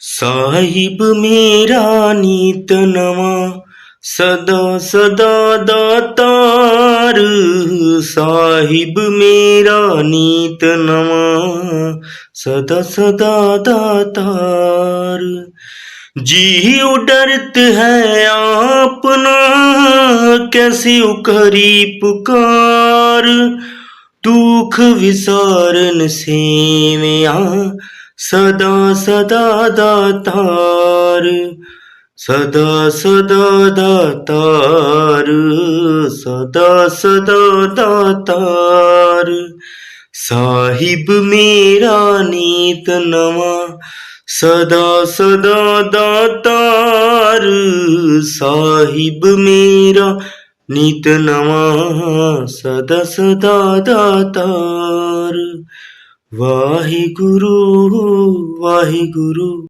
ਸਾਹਿਬ ਮੇਰਾ ਨੀਤ ਨਵਾ, ਸਦਾ ਸਦਾ ਦਾਤਾਰ। ਸਾਹਿਬ ਮੇਰਾ ਨੀਤ ਨਵਾ, ਸਦਾ ਸਦਾ ਦਾਤਾਰ। ਜੀ ਉਡਰਤ ਹੈ ਆਪਨਾ ਕੈਸੀ ਉਕਰੀ ਪੁਕਾਰ। ਦੁਖ ਵਿਸਾਰਨ ਸੇਵਿਆ सदा सदा दातार सदा सदा दातार सदा सदा दातार। साहिब मेरा नीत नवा सदा सदा दातार। साहिब मेरा नीतन नवा सदा सदा दातार। ਵਾਹਿਗੁਰੂ ਵਾਹਿਗੁਰੂ।